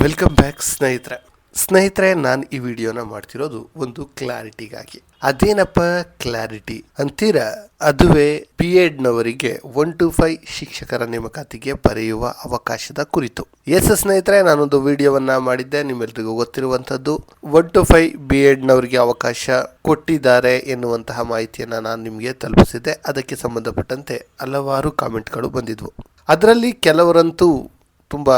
Welcome back ಸ್ನೇಹಿತರೆ. ಸ್ನೇಹಿತರೆ, ನಾನು ಈ ವಿಡಿಯೋನ ಮಾಡ್ತಿರೋದು ಒಂದು ಕ್ಲಾರಿಟಿಗಾಗಿ. ಅದೇನಪ್ಪ ಕ್ಲಾರಿಟಿ? ಅಂತೀರಾ? ಅದುವೇ ಬಿ ಎಡ್ನವರಿಗೆ ಒನ್ ಟು ಫೈವ್ ಶಿಕ್ಷಕರ ನೇಮಕಾತಿಗೆ ಬರೆಯುವ ಅವಕಾಶದ ಕುರಿತು. ಎಸ್ ಸ್ನೇಹಿತರೆ, ನಾನೊಂದು ವಿಡಿಯೋವನ್ನ ಮಾಡಿದ್ದೆ. ನಿಮ್ಮೆಲ್ರಿಗೂ ಗೊತ್ತಿರುವಂಥದ್ದು. ಒನ್ ಟು ಫೈವ್ ಬಿ ಎಡ್ನವರಿಗೆ ಅವಕಾಶ ಕೊಟ್ಟಿದ್ದಾರೆ ಎನ್ನುವಂತಹ ಮಾಹಿತಿಯನ್ನು ನಾನು ನಿಮಗೆ ತಲುಪಿಸಿದ್ದೆ. ಅದಕ್ಕೆ ಸಂಬಂಧಪಟ್ಟಂತೆ ಹಲವಾರು ಕಾಮೆಂಟ್ಗಳು ಬಂದಿದ್ವು. ಅದರಲ್ಲಿ ಕೆಲವರಂತೂ ತುಂಬ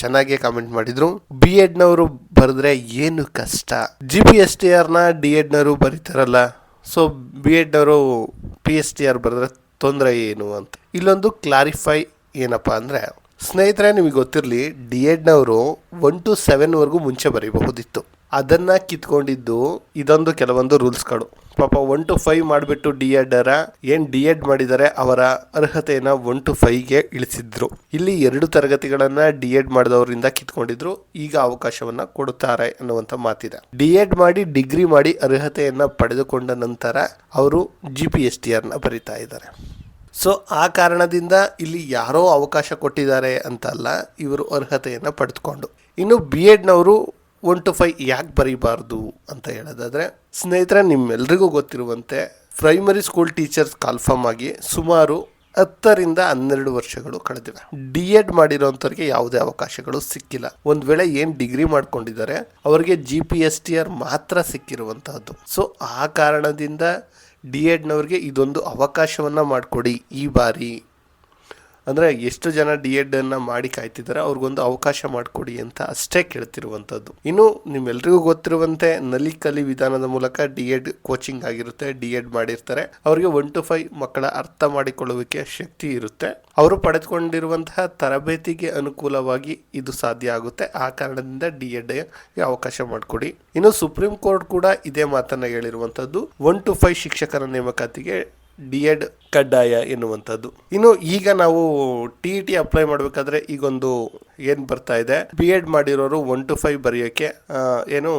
ಚೆನ್ನಾಗಿ ಕಾಮೆಂಟ್ ಮಾಡಿದ್ರು. ಬಿ ಎಡ್ನವರು ಬರೆದ್ರೆ ಏನು ಕಷ್ಟ? ಜಿ ಪಿ ಎಸ್ ಟಿ ಆರ್ನ ಡಿ ಎಡ್ನವರು ಬರೀತಾರಲ್ಲ ಸೊ ಬಿ ಎಡ್ನವರು ಪಿ ಎಸ್ ಟಿ ಆರ್ ಬರೆದ್ರೆ ತೊಂದರೆ ಏನು ಅಂತ. ಇಲ್ಲೊಂದು ಕ್ಲಾರಿಫೈ ಏನಪ್ಪ ಅಂದರೆ, ಸ್ನೇಹಿತರೆ ನಿಮಗೆ ಗೊತ್ತಿರಲಿ ಡಿ ಎಡ್ನವರು ಒನ್ ಟು ಸೆವೆನ್ವರೆಗೂ ಮುಂಚೆ ಬರೀಬಹುದಿತ್ತು. ಅದನ್ನ ಕಿತ್ಕೊಂಡಿದ್ದು ಇದೊಂದು ಕೆಲವೊಂದು ರೂಲ್ಸ್ಗಳು ಪಾಪ ಒನ್ ಟು ಫೈವ್ ಮಾಡಿಬಿಟ್ಟು ಡಿ ಎಡ್ಡರ ಏನು ಡಿ ಎಡ್ ಮಾಡಿದ್ದಾರೆ ಅವರ ಅರ್ಹತೆಯನ್ನು ಒನ್ ಟು ಫೈವ್ಗೆ ಇಳಿಸಿದ್ರು. ಇಲ್ಲಿ ಎರಡು ತರಗತಿಗಳನ್ನ ಡಿ ಎಡ್ ಮಾಡಿದವರಿಂದ ಕಿತ್ಕೊಂಡಿದ್ರು, ಈಗ ಅವಕಾಶವನ್ನ ಕೊಡುತ್ತಾರೆ ಅನ್ನುವಂಥ ಮಾತಿದೆ. ಡಿ ಎಡ್ ಮಾಡಿ ಡಿಗ್ರಿ ಮಾಡಿ ಅರ್ಹತೆಯನ್ನ ಪಡೆದುಕೊಂಡ ನಂತರ ಅವರು ಜಿ ಪಿ ಎಸ್ ಟಿ ಆರ್ನ ಬರಿತಾ ಇದ್ದಾರೆ. ಸೊ ಆ ಕಾರಣದಿಂದ ಇಲ್ಲಿ ಯಾರೋ ಅವಕಾಶ ಕೊಟ್ಟಿದ್ದಾರೆ ಅಂತಲ್ಲ ಇವರು ಅರ್ಹತೆಯನ್ನು ಪಡೆದುಕೊಂಡು. ಇನ್ನು ಬಿ ಎಡ್ನವರು ಒನ್ ಟು ಫೈವ್ ಯಾಕೆ ಬರೀಬಾರ್ದು ಅಂತ ಹೇಳೋದಾದರೆ, ಸ್ನೇಹಿತರೆ, ನಿಮ್ಮೆಲ್ರಿಗೂ ಗೊತ್ತಿರುವಂತೆ ಪ್ರೈಮರಿ ಸ್ಕೂಲ್ ಟೀಚರ್ಸ್ ಕಾಲ್ಫಾರ್ಮ್ ಆಗಿ ಸುಮಾರು ಹತ್ತರಿಂದ ಹನ್ನೆರಡು ವರ್ಷಗಳು ಕಳೆದಿವೆ. ಡಿ ಎಡ್ ಮಾಡಿರೋಂಥವ್ರಿಗೆ ಯಾವುದೇ ಅವಕಾಶಗಳು ಸಿಕ್ಕಿಲ್ಲ. ಒಂದು ವೇಳೆ ಏನು ಡಿಗ್ರಿ ಮಾಡ್ಕೊಂಡಿದ್ದಾರೆ, ಅವರಿಗೆ G P S T R ಮಾತ್ರ ಸಿಕ್ಕಿರುವಂತಹದ್ದು. ಸೊ ಆ ಕಾರಣದಿಂದ ಡಿ ಎಡ್ನವ್ರಿಗೆ ಇದೊಂದು ಅವಕಾಶವನ್ನು ಮಾಡಿಕೊಡಿ ಈ ಬಾರಿ. ಅಂದರೆ ಎಷ್ಟು ಜನ ಡಿ ಎಡನ್ನು ಮಾಡಿ ಕಾಯ್ತಿದ್ದಾರೆ ಅವ್ರಿಗೊಂದು ಅವಕಾಶ ಮಾಡಿಕೊಡಿ ಅಂತ ಅಷ್ಟೇ ಕೇಳ್ತಿರುವಂಥದ್ದು. ಇನ್ನು ನಿಮ್ಮೆಲ್ಲರಿಗೂ ಗೊತ್ತಿರುವಂತೆ ನಲಿ ಕಲಿ ವಿಧಾನದ ಮೂಲಕ ಡಿ ಎಡ್ ಕೋಚಿಂಗ್ ಆಗಿರುತ್ತೆ ಡಿ ಎಡ್ ಮಾಡಿರ್ತಾರೆ. ಅವರಿಗೆ ಒನ್ ಟು ಫೈವ್ ಮಕ್ಕಳ ಅರ್ಥ ಮಾಡಿಕೊಳ್ಳುವಿಕೆ ಶಕ್ತಿ ಇರುತ್ತೆ. ಅವರು ಪಡೆದುಕೊಂಡಿರುವಂತಹ ತರಬೇತಿಗೆ ಅನುಕೂಲವಾಗಿ ಇದು ಸಾಧ್ಯ ಆಗುತ್ತೆ. ಆ ಕಾರಣದಿಂದ ಡಿ ಎಡ್ಗೆ ಅವಕಾಶ ಮಾಡಿಕೊಡಿ. ಇನ್ನು ಸುಪ್ರೀಂ ಕೋರ್ಟ್ ಕೂಡ ಇದೇ ಮಾತನ್ನ ಹೇಳಿರುವಂಥದ್ದು. ಒನ್ ಟು ಫೈವ್ ಶಿಕ್ಷಕರ ನೇಮಕಾತಿಗೆ ಡಿ ಎಡ್ ಕಡ್ಡಾಯ ಎನ್ನುವಂಥದ್ದು. ಇನ್ನು ಈಗ ನಾವು ಟಿ ಟಿ ಅಪ್ಲೈ ಮಾಡಬೇಕಾದ್ರೆ ಈಗೊಂದು ಏನು ಬರ್ತಾ ಇದೆ? ಬಿ ಎಡ್ ಮಾಡಿರೋರು ಒನ್ ಟು ಫೈವ್ ಬರೆಯೋಕ್ಕೆ ಏನು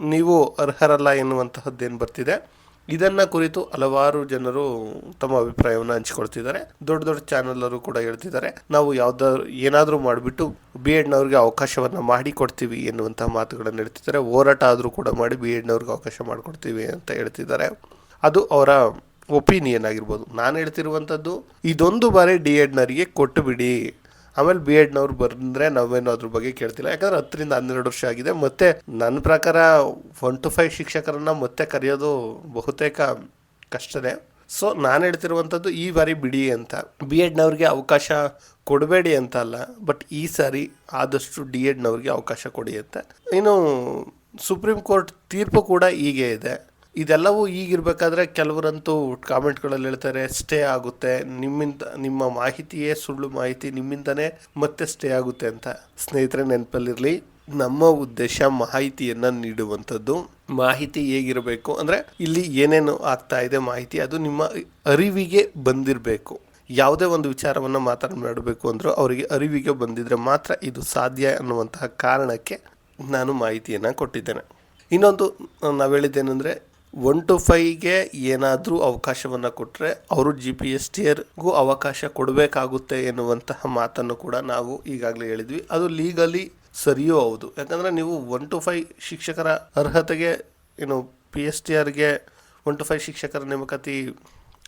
ನೀವು ಅರ್ಹರಲ್ಲ ಎನ್ನುವಂತಹದ್ದು ಏನು ಬರ್ತಿದೆ. ಇದನ್ನ ಕುರಿತು ಹಲವಾರು ಜನರು ತಮ್ಮ ಅಭಿಪ್ರಾಯವನ್ನು ಹಂಚಿಕೊಳ್ತಿದ್ದಾರೆ. ದೊಡ್ಡ ದೊಡ್ಡ ಚಾನಲರು ಕೂಡ ಹೇಳ್ತಿದ್ದಾರೆ. ನಾವು ಯಾವ್ದಾದ್ರು ಏನಾದರೂ ಮಾಡಿಬಿಟ್ಟು ಬಿ ಎಡ್ನವ್ರಿಗೆ ಅವಕಾಶವನ್ನು ಮಾಡಿ ಕೊಡ್ತೀವಿ ಎನ್ನುವಂತಹ ಮಾತುಗಳನ್ನು ಹೇಳ್ತಿದ್ದಾರೆ. ಹೋರಾಟ ಆದರೂ ಕೂಡ ಮಾಡಿ ಬಿ ಎಡ್ನವ್ರಿಗೆ ಅವಕಾಶ ಮಾಡಿಕೊಡ್ತೀವಿ ಅಂತ ಹೇಳ್ತಿದ್ದಾರೆ. ಅದು ಅವರ ಒಪಿನಿಯನ್ ಆಗಿರ್ಬೋದು. ನಾನು ಹೇಳ್ತಿರುವಂಥದ್ದು, ಇದೊಂದು ಬಾರಿ ಡಿ ಎಡ್ನವರಿಗೆ ಕೊಟ್ಟು ಬಿಡಿ. ಆಮೇಲೆ ಬಿ ಎಡ್ನವ್ರು ಬಂದರೆ ನಾವೇನು ಅದ್ರ ಬಗ್ಗೆ ಕೇಳ್ತಿಲ್ಲ. ಯಾಕಂದ್ರೆ ಹತ್ತರಿಂದ ಹನ್ನೆರಡು ವರ್ಷ ಆಗಿದೆ. ಮತ್ತೆ ನನ್ನ ಪ್ರಕಾರ ಒನ್ ಟು ಫೈವ್ ಶಿಕ್ಷಕರನ್ನ ಮತ್ತೆ ಕರೆಯೋದು ಬಹುತೇಕ ಕಷ್ಟನೇ. ಸೊ, ನಾನು ಹೇಳ್ತಿರುವಂಥದ್ದು, ಈ ಬಾರಿ ಬಿಡಿ ಅಂತ. ಬಿ ಎಡ್ನವ್ರಿಗೆ ಅವಕಾಶ ಕೊಡಬೇಡಿ ಅಂತ ಅಲ್ಲ, ಬಟ್ ಈ ಸಾರಿ ಆದಷ್ಟು ಡಿ ಎಡ್ನವ್ರಿಗೆ ಅವಕಾಶ ಕೊಡಿ ಅಂತ. ಇನ್ನು ಸುಪ್ರೀಂ ಕೋರ್ಟ್ ತೀರ್ಪು ಕೂಡ ಹೀಗೆ ಇದೆ. ಇದೆಲ್ಲವೂ ಈಗಿರಬೇಕಾದ್ರೆ ಕೆಲವರಂತೂ ಕಾಮೆಂಟ್ಗಳಲ್ಲಿ ಹೇಳ್ತಾರೆ, ಸ್ಟೇ ಆಗುತ್ತೆ, ನಿಮ್ಮಿಂದ, ನಿಮ್ಮ ಮಾಹಿತಿಯೇ ಸುಳ್ಳು ಮಾಹಿತಿ, ನಿಮ್ಮಿಂದನೇ ಮತ್ತೆ ಸ್ಟೇ ಆಗುತ್ತೆ ಅಂತ. ಸ್ನೇಹಿತರೆ, ನೆನಪಲ್ಲಿರಲಿ, ನಮ್ಮ ಉದ್ದೇಶ ಮಾಹಿತಿಯನ್ನು ನೀಡುವಂಥದ್ದು. ಮಾಹಿತಿ ಹೇಗಿರಬೇಕು ಅಂದರೆ, ಇಲ್ಲಿ ಏನೇನು ಆಗ್ತಾ ಇದೆ ಮಾಹಿತಿ, ಅದು ನಿಮ್ಮ ಅರಿವಿಗೆ ಬಂದಿರಬೇಕು. ಯಾವುದೇ ಒಂದು ವಿಚಾರವನ್ನು ಮಾತನಾಡಬೇಕು ಅಂದರೂ ಅವರಿಗೆ ಅರಿವಿಗೆ ಬಂದಿದ್ರೆ ಮಾತ್ರ ಇದು ಸಾಧ್ಯ ಅನ್ನುವಂತಹ ಕಾರಣಕ್ಕೆ ನಾನು ಮಾಹಿತಿಯನ್ನು ಕೊಟ್ಟಿದ್ದೇನೆ. ಇನ್ನೊಂದು ನಾವು ಹೇಳಿದ್ದೇನೆಂದರೆ ಒನ್ ಟು ಫೈವ್ಗೆ ಏನಾದರೂ ಅವಕಾಶವನ್ನು ಕೊಟ್ಟರೆ ಅವರು ಜಿ ಪಿ ಎಸ್ ಟಿ ಆರ್ಗೂ ಅವಕಾಶ ಕೊಡಬೇಕಾಗುತ್ತೆ ಎನ್ನುವಂತಹ ಮಾತನ್ನು ಕೂಡ ನಾವು ಈಗಾಗಲೇ ಹೇಳಿದ್ವಿ. ಅದು ಲೀಗಲಿ ಸರಿಯೂ ಹೌದು. ಯಾಕಂದರೆ ನೀವು ಒನ್ ಟು ಫೈವ್ ಶಿಕ್ಷಕರ ಅರ್ಹತೆಗೆ, ಏನು ಪಿ ಎಸ್ ಟಿ ಆರ್ಗೆ ಒನ್ ಟು ಫೈವ್ ಶಿಕ್ಷಕರ ನೇಮಕಾತಿ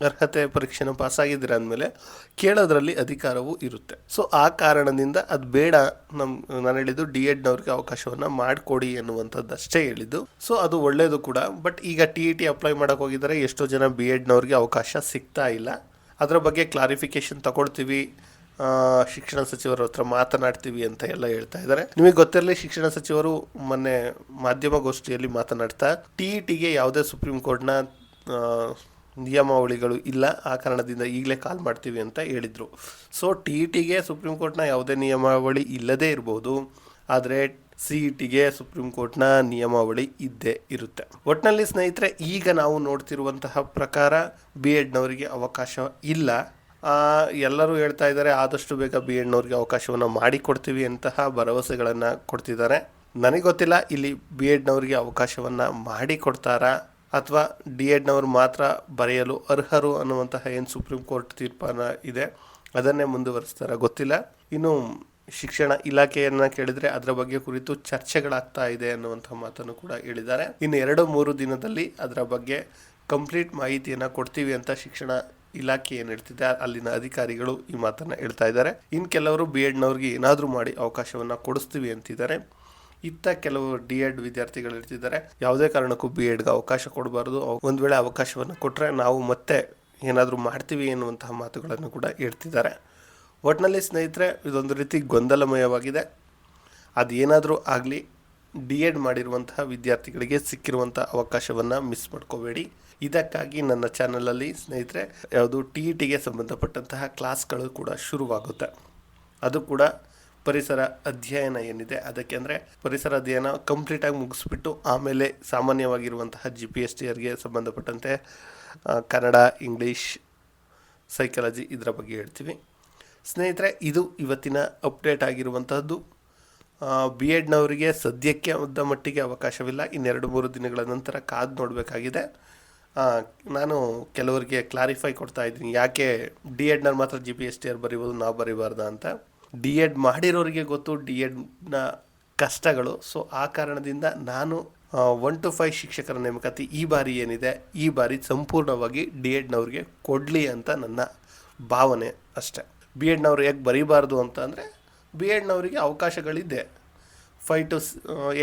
ಅರ್ಹತೆ ಪರೀಕ್ಷೆನ ಪಾಸ್ ಆಗಿದ್ದೀರ ಅಂದಮೇಲೆ ಕೇಳೋದ್ರಲ್ಲಿ ಅಧಿಕಾರವೂ ಇರುತ್ತೆ. ಸೊ ಆ ಕಾರಣದಿಂದ ಅದು ಬೇಡ ನಮ್ಮ ನಾನು ಹೇಳಿದ್ದು ಡಿ ಎಡ್ನವ್ರಿಗೆ ಅವಕಾಶವನ್ನು ಮಾಡಿಕೊಡಿ ಎನ್ನುವಂಥದ್ದು ಅಷ್ಟೇ ಹೇಳಿದ್ದು. ಸೊ ಅದು ಒಳ್ಳೆಯದು ಕೂಡ. ಬಟ್ ಈಗ ಟಿ ಇ ಟಿ ಅಪ್ಲೈ ಮಾಡೋಕೆ ಹೋಗಿದ್ದಾರೆ, ಎಷ್ಟೋ ಜನ ಬಿ ಎಡ್ನವ್ರಿಗೆ ಅವಕಾಶ ಸಿಗ್ತಾ ಇಲ್ಲ. ಅದರ ಬಗ್ಗೆ ಕ್ಲಾರಿಫಿಕೇಶನ್ ತಗೊಳ್ತೀವಿ. ಶಿಕ್ಷಣ ಸಚಿವರ ಹತ್ರ ಮಾತನಾಡ್ತೀವಿ ಅಂತ ಎಲ್ಲ ಹೇಳ್ತಾ ಇದ್ದಾರೆ. ನಿಮಗೆ ಗೊತ್ತಿರಲಿ, ಶಿಕ್ಷಣ ಸಚಿವರು ಮೊನ್ನೆ ಮಾಧ್ಯಮಗೋಷ್ಠಿಯಲ್ಲಿ ಮಾತನಾಡ್ತಾ, ಟಿ ಇ ಟಿಗೆ ಯಾವುದೇ ಸುಪ್ರೀಂ ಕೋರ್ಟ್ನ ನಿಯಮಾವಳಿಗಳು ಇಲ್ಲ, ಆ ಕಾರಣದಿಂದ ಈಗಲೇ ಕಾಲ್ ಮಾಡ್ತೀವಿ ಅಂತ ಹೇಳಿದರು. ಸೊ ಟಿ ಇ ಟಿಗೆ ಸುಪ್ರೀಂ ಕೋರ್ಟ್ನ ಯಾವುದೇ ನಿಯಮಾವಳಿ ಇಲ್ಲದೇ ಇರ್ಬೋದು, ಆದರೆ ಸಿ ಇ ಟಿಗೆ ಸುಪ್ರೀಂ ಕೋರ್ಟ್ನ ನಿಯಮಾವಳಿ ಇದ್ದೇ ಇರುತ್ತೆ. ಒಟ್ಟಿನಲ್ಲಿ ಸ್ನೇಹಿತರೆ, ಈಗ ನಾವು ನೋಡ್ತಿರುವಂತಹ ಪ್ರಕಾರ ಬಿ ಎಡ್ನವರಿಗೆ ಅವಕಾಶ ಇಲ್ಲ. ಎಲ್ಲರೂ ಹೇಳ್ತಾ ಇದ್ದಾರೆ, ಆದಷ್ಟು ಬೇಗ ಬಿ ಎಡ್ನವ್ರಿಗೆ ಅವಕಾಶವನ್ನು ಮಾಡಿಕೊಡ್ತೀವಿ ಅಂತಹ ಭರವಸೆಗಳನ್ನು ಕೊಡ್ತಿದ್ದಾರೆ. ನನಗೆ ಗೊತ್ತಿಲ್ಲ, ಇಲ್ಲಿ ಬಿ ಎಡ್ನವ್ರಿಗೆ ಅವಕಾಶವನ್ನು ಮಾಡಿಕೊಡ್ತಾರಾ? ಅಥವಾ ಡಿ ಎಡ್ನವರು ಮಾತ್ರ ಬರೆಯಲು ಅರ್ಹರು ಅನ್ನುವಂತಹ ಏನು ಸುಪ್ರೀಂ ಕೋರ್ಟ್ ತೀರ್ಮಾನ ಇದೆ, ಅದನ್ನೇ ಮುಂದುವರಿಸ್ತಾರ ಗೊತ್ತಿಲ್ಲ. ಇನ್ನು ಶಿಕ್ಷಣ ಇಲಾಖೆಯನ್ನ ಕೇಳಿದ್ರೆ ಅದರ ಬಗ್ಗೆ ಕುರಿತು ಚರ್ಚೆಗಳಾಗ್ತಾ ಇದೆ ಅನ್ನುವಂಥ ಮಾತನ್ನು ಕೂಡ ಹೇಳಿದ್ದಾರೆ. ಇನ್ನು ಎರಡು ಮೂರು ದಿನದಲ್ಲಿ ಅದರ ಬಗ್ಗೆ ಕಂಪ್ಲೀಟ್ ಮಾಹಿತಿಯನ್ನ ಕೊಡ್ತೀವಿ ಅಂತ ಶಿಕ್ಷಣ ಇಲಾಖೆ ಏನು ಹೇಳ್ತಿದೆ, ಅಲ್ಲಿನ ಅಧಿಕಾರಿಗಳು ಈ ಮಾತನ್ನ ಹೇಳ್ತಾ ಇದ್ದಾರೆ. ಇನ್ನು ಕೆಲವರು ಬಿ ಎಡ್ನವ್ರಿಗೆ ಏನಾದರೂ ಮಾಡಿ ಅವಕಾಶವನ್ನ ಕೊಡಿಸ್ತೀವಿ ಅಂತಿದ್ದಾರೆ. ಇತ್ತ ಕೆಲವು ಡಿ ಎಡ್ ವಿದ್ಯಾರ್ಥಿಗಳು ಇರ್ತಿದ್ದಾರೆ. ಯಾವುದೇ ಕಾರಣಕ್ಕೂ ಬಿ ಎಡ್ಗೆ ಅವಕಾಶ ಕೊಡಬಾರ್ದು. ಒಂದು ವೇಳೆ ಅವಕಾಶವನ್ನು ಕೊಟ್ಟರೆ ನಾವು ಮತ್ತೆ ಏನಾದರೂ ಮಾಡ್ತೀವಿ ಎನ್ನುವಂತಹ ಮಾತುಗಳನ್ನು ಕೂಡ ಇಡ್ತಿದ್ದಾರೆ ಒಟ್ಟಿನಲ್ಲಿ ಸ್ನೇಹಿತರೆ, ಇದೊಂದು ರೀತಿ ಗೊಂದಲಮಯವಾಗಿದೆ. ಅದು ಏನಾದರೂ ಆಗಲಿ ಡಿ ಎಡ್ ಮಾಡಿರುವಂತಹ ವಿದ್ಯಾರ್ಥಿಗಳಿಗೆ ಸಿಕ್ಕಿರುವಂಥ ಅವಕಾಶವನ್ನು ಮಿಸ್ ಮಾಡ್ಕೋಬೇಡಿ. ಇದಕ್ಕಾಗಿ ನನ್ನ ಚಾನಲಲ್ಲಿ ಸ್ನೇಹಿತರೆ, ಯಾವುದು ಟಿ ಇ ಟಿಗೆ ಸಂಬಂಧಪಟ್ಟಂತಹ ಕ್ಲಾಸ್ಗಳು ಕೂಡ ಶುರುವಾಗುತ್ತೆ. ಅದು ಕೂಡ ಪರಿಸರ ಅಧ್ಯಯನ ಏನಿದೆ, ಅದಕ್ಕೆ ಅಂದರೆ ಪರಿಸರ ಅಧ್ಯಯನ ಕಂಪ್ಲೀಟಾಗಿ ಮುಗಿಸ್ಬಿಟ್ಟು ಆಮೇಲೆ ಸಾಮಾನ್ಯವಾಗಿರುವಂತಹ ಜಿ ಪಿ ಎಸ್ ಟಿ ಸಂಬಂಧಪಟ್ಟಂತೆ ಕನ್ನಡ ಇಂಗ್ಲೀಷ್ ಸೈಕಾಲಜಿ ಇದರ ಬಗ್ಗೆ ಹೇಳ್ತೀವಿ. ಸ್ನೇಹಿತರೆ, ಇದು ಇವತ್ತಿನ ಅಪ್ಡೇಟ್ ಆಗಿರುವಂತಹದ್ದು. ಬಿ ಎಡ್ನವರಿಗೆ ಸದ್ಯಕ್ಕೆ ಉದ್ದ ಮಟ್ಟಿಗೆ ಅವಕಾಶವಿಲ್ಲ. ಇನ್ನೆರಡು ಮೂರು ದಿನಗಳ ನಂತರ ಕಾದು ನೋಡಬೇಕಾಗಿದೆ. ನಾನು ಕೆಲವರಿಗೆ ಕ್ಲಾರಿಫೈ ಕೊಡ್ತಾ ಇದ್ದೀನಿ. ಯಾಕೆ ಡಿ ಎಡ್ನಲ್ಲಿ ಮಾತ್ರ G P S T R ಬರಿಬೋದು, ನಾವು ಬರಿಬಾರ್ದ ಅಂತ. ಡಿ ಎಡ್ ಮಾಡಿರೋರಿಗೆ ಗೊತ್ತು ಡಿ ಎಡ್ನ ಕಷ್ಟಗಳು. ಸೊ ಆ ಕಾರಣದಿಂದ ನಾನು ಒನ್ ಟು ಫೈವ್ ಶಿಕ್ಷಕರ ನೇಮಕಾತಿ ಈ ಬಾರಿ ಏನಿದೆ, ಈ ಬಾರಿ ಸಂಪೂರ್ಣವಾಗಿ ಡಿ ಎಡ್ನವ್ರಿಗೆ ಕೊಡಲಿ ಅಂತ ನನ್ನ ಭಾವನೆ ಅಷ್ಟೆ. ಬಿ ಎಡ್ನವ್ರು ಯಾಕೆ ಬರೀಬಾರ್ದು ಅಂತ ಅಂದರೆ ಬಿ ಎಡ್ನವರಿಗೆ ಅವಕಾಶಗಳಿದೆ. ಫೈ ಟು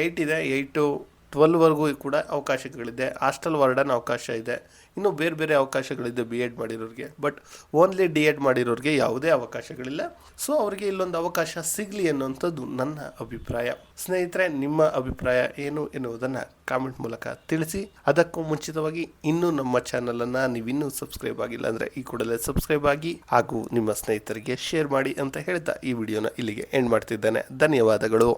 ಏಯ್ಟ್ ಇದೆ ಏಯ್ಟ್ ಟು ಟ್ವೆಲ್ವರೆಗೂ ಕೂಡ ಅವಕಾಶಗಳಿದೆ. ಹಾಸ್ಟೆಲ್ ವಾರ್ಡನ್ ಅವಕಾಶ ಇದೆ. ಇನ್ನು ಬೇರೆ ಬೇರೆ ಅವಕಾಶಗಳಿದೆ ಬಿ ಎಡ್ ಮಾಡಿರೋರಿಗೆ. ಬಟ್ ಓನ್ಲಿ ಡಿ ಎಡ್ ಮಾಡಿರೋರಿಗೆ ಯಾವುದೇ ಅವಕಾಶಗಳಿಲ್ಲ. ಸೊ ಅವರಿಗೆ ಇಲ್ಲೊಂದು ಅವಕಾಶ ಸಿಗಲಿ ಅನ್ನುವಂಥದ್ದು ನನ್ನ ಅಭಿಪ್ರಾಯ. ಸ್ನೇಹಿತರೆ, ನಿಮ್ಮ ಅಭಿಪ್ರಾಯ ಏನು ಎನ್ನುವುದನ್ನು ಕಾಮೆಂಟ್ ಮೂಲಕ ತಿಳಿಸಿ. ಅದಕ್ಕೂ ಮುಂಚಿತವಾಗಿ ಇನ್ನೂ ನಮ್ಮ ಚಾನಲನ್ನು ನೀವಿನ್ನೂ ಸಬ್ಸ್ಕ್ರೈಬ್ ಆಗಿಲ್ಲ ಅಂದರೆ ಈ ಕೂಡಲೇ ಸಬ್ಸ್ಕ್ರೈಬ್ ಆಗಿ ಹಾಗೂ ನಿಮ್ಮ ಸ್ನೇಹಿತರಿಗೆ ಶೇರ್ ಮಾಡಿ ಅಂತ ಹೇಳ್ತಾ ಈ ವಿಡಿಯೋನ ಇಲ್ಲಿಗೆ ಎಂಡ್ ಮಾಡ್ತಿದ್ದೇನೆ. ಧನ್ಯವಾದಗಳು.